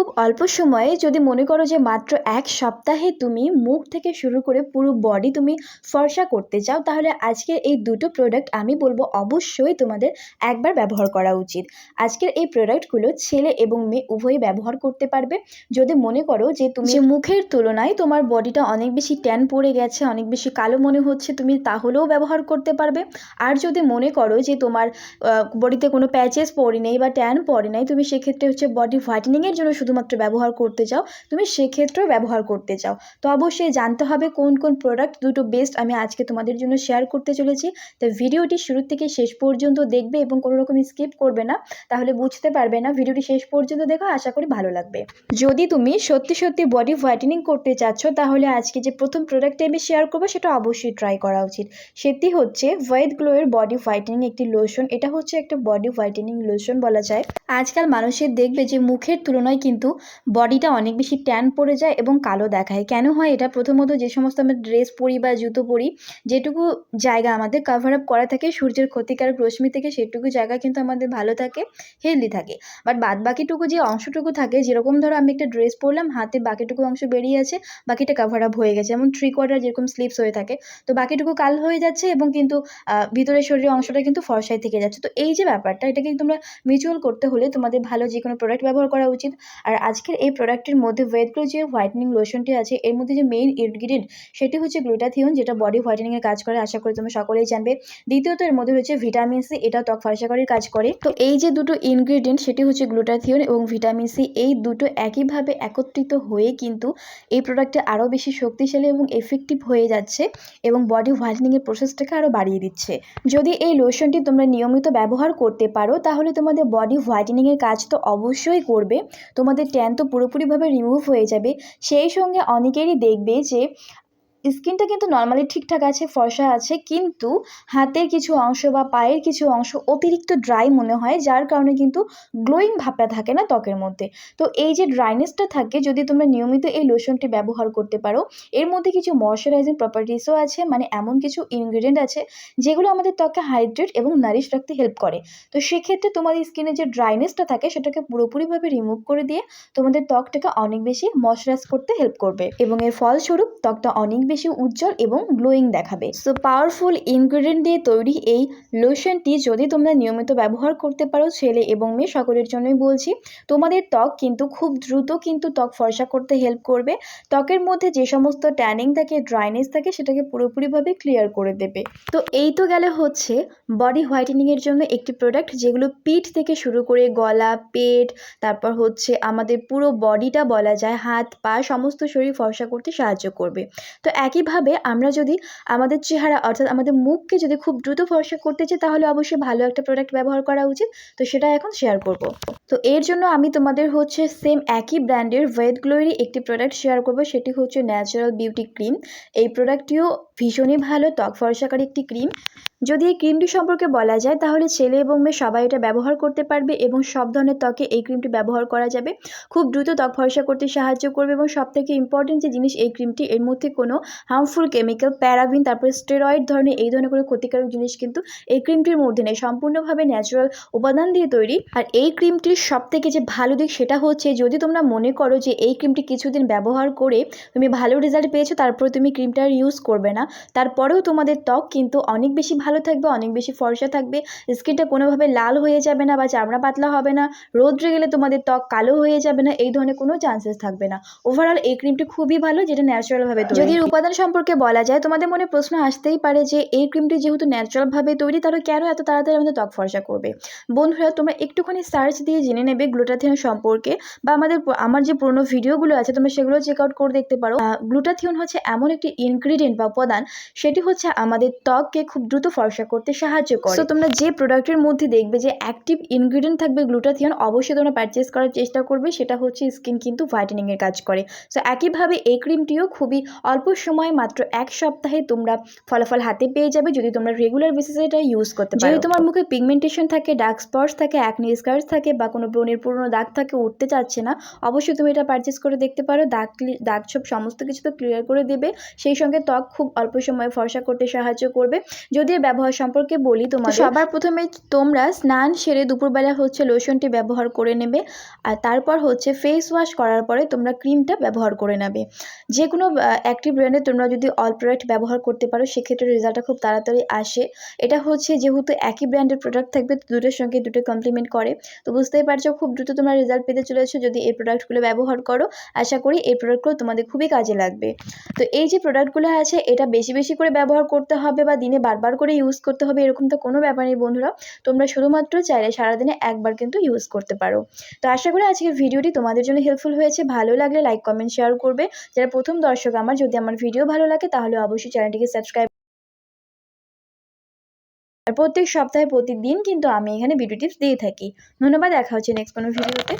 খুব অল্প সময়ে যদি মনে করো যে মাত্র এক সপ্তাহে তুমি মুখ থেকে শুরু করে পুরো বডি তুমি ফর্সা করতে চাও তাহলে আজকের এই দুটো প্রোডাক্ট আমি বলব অবশ্যই তোমাদের একবার ব্যবহার করা উচিত। আজকের এই প্রোডাক্টগুলো ছেলে এবং মেয়ে উভয়ই ব্যবহার করতে পারবে। যদি মনে করো যে তুমি যে মুখের তুলনায় তোমার বডিটা অনেক বেশি ট্যান পড়ে গেছে অনেক বেশি কালো মনে হচ্ছে তুমি তাহলেও ব্যবহার করতে পারবে। আর যদি মনে করো যে তোমার বডিতে কোনো প্যাচেস পড়ে নেই বা ট্যান পড়ে নাই তুমি সেক্ষেত্রে হচ্ছে বডি হোয়াইটেনিংয়ের জন্য শুধুমাত্র ব্যবহার করতে চাও, তুমি সেক্ষেত্রেও ব্যবহার করতে চাও। তো অবশ্যই জানতে হবে কোন কোন প্রোডাক্ট দুটো বেস্ট আমি আজকে তোমাদের জন্য শেয়ার করতে চলেছি। তো ভিডিওটি শুরু থেকে শেষ পর্যন্ত দেখবে এবং কোনো রকম স্কিপ করবে না। তাহলে বুঝতে পারবে না। ভিডিওটি শেষ পর্যন্ত দেখো, আশা করি ভালো লাগবে। যদি তুমি সত্যি সত্যি বডি হোয়াইটেনিং করতে চাচ্ছ, তাহলে আজকে যে প্রথম প্রোডাক্টটি আমি শেয়ার করব, সেটা অবশ্যই ট্রাই করা উচিত। সেটি হচ্ছে হোয়াইট গ্লোয়ের বডি হোয়াইটেনিং একটি লোশন এটা হচ্ছে একটা বডি হোয়াইটেনিং লোশন বলা যায়। আজকাল মানুষের দেখবে যে মুখের তুলনায় কিন্তু বডিটা অনেক বেশি ট্যান পড়ে যায় এবং কালো দেখায়। কেন হয়? এটা প্রথমত যে সমস্ত আমরা ড্রেস পরি বা জুতো পরি, যেটুকু জায়গা আমাদের কাভার আপ করা থাকে, সূর্যের ক্ষতিকারক রশ্মি থেকে সেটুকু জায়গা কিন্তু আমাদের ভালো থাকে হেলদি থাকে। বাট বাদ বাকিটুকু যে অংশটুকু থাকে, যেরকম ধরো আমি একটা ড্রেস পরলাম, হাতে বাকিটুকু অংশ বেরিয়ে আছে, বাকিটা কাভার আপ হয়ে গেছে। যেমন থ্রি কোয়ার্টার যেরকম স্লিপস হয়ে থাকে, তো বাকিটুকু কাল হয়ে যাচ্ছে এবং কিন্তু ভিতরের শরীরের অংশটা কিন্তু ফর্সায় থেকে যাচ্ছে। তো এই যে ব্যাপারটা এটা কিন্তু তোমরা মিউচুয়াল করতে হলে তোমাদের ভালো যে কোনো প্রোডাক্ট ব্যবহার করা উচিত। আর আজকের এই প্রোডাক্টের মধ্যে ওয়েটগ্লো যে হোয়াইটনিং লোশনটি আছে, এর মধ্যে যে মেইন ইনগ্রিডিয়েন্ট সেটি হচ্ছে গ্লুটাথিয়ন যেটা বডি হোয়াইটেনিংয়ের কাজ করে, আশা করি তোমরা সকলেই জানবে। দ্বিতীয়ত, এর মধ্যে রয়েছে ভিটামিন সি এটা ত্বক ফর্সাকারীর কাজ করে। তো এই যে দুটো ইনগ্রিডিয়েন্ট সেটি হচ্ছে গ্লুটাথিয়ন এবং ভিটামিন সি এই দুটো একইভাবে একত্রিত হয়ে কিন্তু এই প্রোডাক্টটা আরও বেশি শক্তিশালী এবং এফেক্টিভ হয়ে যাচ্ছে এবং বডি হোয়াইটেনিংয়ের প্রসেসটাকে আরও বাড়িয়ে দিচ্ছে। যদি এই লোশনটি তোমরা নিয়মিত ব্যবহার করতে পারো, তাহলে তোমাদের বডি হোয়াইটেনিংয়ের কাজ তো অবশ্যই করবে। তোমাদের ট্যান তো পুরোপুরিভাবে রিমুভ হয়ে যাবে। সেই সঙ্গে অনেকেরই দেখবে যে স্কিনটা কিন্তু নর্মালি ঠিকঠাক আছে, ফর্সা আছে, কিন্তু হাতের কিছু অংশ বা পায়ের কিছু অংশ অতিরিক্ত ড্রাই মনে হয়, যার কারণে কিন্তু গ্লোয়িং ভাবটা থাকে না ত্বকের মধ্যে। তো এই যে ড্রাইনেসটা থাকে, যদি তোমরা নিয়মিত এই লোশনটি ব্যবহার করতে পারো, এর মধ্যে কিছু ময়শ্চারাইজিং প্রপার্টিসও আছে মানে এমন কিছু ইনগ্রিডিয়েন্ট আছে, যেগুলো আমাদের ত্বককে হাইড্রেট এবং নারিশ রাখতে হেল্প করে। তো সেক্ষেত্রে তোমাদের স্কিনে যে ড্রাইনেসটা থাকে, সেটাকে পুরোপুরিভাবে রিমুভ করে দিয়ে তোমাদের ত্বকটাকে অনেক বেশি ময়শ্চারাইজ করতে হেল্প করবে। এবং এর ফলস্বরূপ ত্বকটা অনেক বেশি উজ্জ্বল এবং গ্লোয়িং দেখাবে। সো পাওয়ারফুল ইনগ্রিডিয়েন্ট দিয়ে তৈরি এই লোশনটি যদি তোমরা নিয়মিত ব্যবহার করতে পারো, ছেলে এবং মেয়ে সকলের জন্যই বলছি, তোমাদের ত্বক কিন্তু খুব দ্রুত কিন্তু ত্বক ফর্সা করতে হেল্প করবে। ত্বকের মধ্যে যে সমস্ত ট্যানিং থাকে ড্রাইনেস থাকে, সেটাকে পুরোপুরিভাবে ক্লিয়ার করে দেবে। তো এই তো গেলে হচ্ছে বডি হোয়াইটেনিংয়ের জন্য একটি প্রোডাক্ট যেগুলো পিঠ থেকে শুরু করে গলা, পেট, তারপর হচ্ছে আমাদের পুরো বডিটা বলা যায়, হাত, পা, সমস্ত শরীর ফর্সা করতে সাহায্য করবে। তো একইভাবে আমরা যদি আমাদের চেহারা, অর্থাৎ আমাদের মুখকে যদি খুব দ্রুত ফর্সা করতে চাই, তাহলে অবশ্যই ভালো একটা প্রোডাক্ট ব্যবহার করা উচিত। তো সেটা এখন শেয়ার করব। তো এর জন্য আমি তোমাদের হচ্ছে সেম একই ব্র্যান্ডের ওয়েট গ্লোয়েরই একটি প্রোডাক্ট শেয়ার করব, সেটি হচ্ছে ন্যাচারাল বিউটি ক্রিম এই প্রোডাক্টটিও ভীষণই ভালো, ত্বক ফর্সাকারী একটি ক্রিম যদি এই ক্রিমটি সম্পর্কে বলা যায়, তাহলে ছেলে এবং মেয়ে সবাই এটা ব্যবহার করতে পারবে এবং সব ধরনের ত্বকে এই ক্রিমটি ব্যবহার করা যাবে। খুব দ্রুত ত্বক ফর্সা করতে সাহায্য করবে এবং সবথেকে ইম্পর্টেন্ট যে জিনিস এই ক্রিমটি, এর মধ্যে কোনো হার্মফুল কেমিক্যাল প্যারাবিন তারপরে স্টেরয়েড ধরনের এই ধরনের কোনো ক্ষতিকারক জিনিস কিন্তু এই ক্রিমটির মধ্যে নেই। সম্পূর্ণভাবে ন্যাচারাল উপাদান দিয়ে তৈরি। আর এই ক্রিমটির সব থেকে যে ভালো দিক সেটা হচ্ছে, যদি তোমরা মনে করো যে এই ক্রিমটি কিছুদিন ব্যবহার করে তুমি ভালো রেজাল্ট পেয়েছ তারপরে তুমি ক্রিমটা ইউজ করবে না। তারপরেও তোমাদের ত্বক কিন্তু অনেক বেশি থাকবে, অনেক বেশি ফর্সা থাকবে, স্কিনটা কোনোভাবে লাল হয়ে যাবে না বা চামড়া পাতলা হবে না, রোদ্রে গেলে তোমাদের ত্বক কালো হয়ে যাবে না, এই ধরনের কোনো চান্সেস থাকবে না। ওভারঅল এই ক্রিমটি খুবই ভালো, যেটা ন্যাচারালভাবে যদি উপাদান সম্পর্কে বলা যায়, তোমাদের মনে প্রশ্ন আসতেই পারে যে এই ক্রিমটি যেহেতু ন্যাচারালভাবে তৈরি, তাহলে কেন এত তাড়াতাড়ি আমাদের ত্বক ফর্সা করবে? বন্ধুরা, তোমরা একটুখানি সার্চ দিয়ে জেনে নেবে গ্লুটাথিয়ন সম্পর্কে, বা আমাদের আমার যে পুরোনো ভিডিওগুলো আছে, তোমরা সেগুলো চেক আউট করে দেখতে পারো। গ্লুটাথিয়ন হচ্ছে এমন একটি ইনগ্রিডিয়েন্ট বা উপাদান, সেটি হচ্ছে আমাদের ত্বককে খুব দ্রুত ফর্সা করতে সাহায্য করে। তো তোমরা যে প্রোডাক্টের মধ্যে দেখবে যে অ্যাক্টিভ ইনগ্রিডিয়েন্ট থাকবে গ্লুটাথিয়ন অবশ্যই তোমরা পারচেস করার চেষ্টা করবে সেটা হচ্ছে স্কিন কিন্তু হোয়াইটেনিংয়ের কাজ করে। সো একইভাবে এই ক্রিমটিও খুবই অল্প সময় মাত্র এক সপ্তাহে তোমরা ফলাফল হাতে পেয়ে যাবে যদি তোমরা রেগুলার বেসিসে এটা ইউজ করতে পারো। যদি তোমার মুখে পিগমেন্টেশন থাকে ডার্ক স্পটস থাকে অ্যাকনি স্কার্স থাকে বা কোনো ব্রণের পুরনো দাগ থাকে উঠতে চাচ্ছে না অবশ্যই তুমি এটা পারচেস করে দেখতে পারো। দাগ দাগ ছোপ সমস্ত কিছু তো ক্লিয়ার করে দেবে। সেই সঙ্গে ত্বক খুব অল্প সময়ে ফর্সা করতে সাহায্য করবে। যদি ব্যবহার সম্পর্কে বলি তোমার সবার প্রথমে তোমরা স্নান সেরে দুপুরবেলা হচ্ছে লোশনটি ব্যবহার করে নেবে আর তারপর হচ্ছে ফেস ওয়াশ করার পরে তোমরা ক্রিমটা ব্যবহার করে নেবে। যে কোনো অ্যাক্টিভ ব্র্যান্ডে তোমরা যদি অল প্রোডাক্ট ব্যবহার করতে পারো সেক্ষেত্রে রেজাল্টটা খুব তাড়াতাড়ি আসে। এটা হচ্ছে যেহেতু একই ব্র্যান্ডের প্রোডাক্ট থাকবে দুটোর সঙ্গে দুটো কমপ্লিমেন্ট করে। তো বুঝতেই পারছ খুব দ্রুত তোমরা রেজাল্ট পেতে চলেছো যদি এই প্রোডাক্টগুলো ব্যবহার করো। আশা করি এই প্রোডাক্টগুলো তোমাদের খুবই কাজে লাগবে। তো এই যে প্রোডাক্টগুলো আছে এটা বেশি বেশি করে ব্যবহার করতে হবে বা দিনে বারবার করে ইউজ করতে হবে এরকম তো কোনো ব্যাপার নেই বন্ধুরা। তোমরা শুধুমাত্র চাইলে সারাদিনে একবার কিন্তু ইউজ করতে পারো। তো আশা করি আজকের ভিডিওটি তোমাদের জন্য হেল্পফুল হয়েছে। ভালো লাগলে লাইক কমেন্ট শেয়ার করবে। যারা প্রথম দর্শক আমার, যদি আমার ভিডিও ভালো লাগে, তাহলে অবশ্যই চ্যানেলটিকে সাবস্ক্রাইব আর প্রত্যেক সপ্তাহে প্রতিদিন কিন্তু আমি এখানে ভিডিও টিপস দিয়ে থাকি। ধন্যবাদ, দেখা হচ্ছে নেক্সট কোনো ভিডিওতে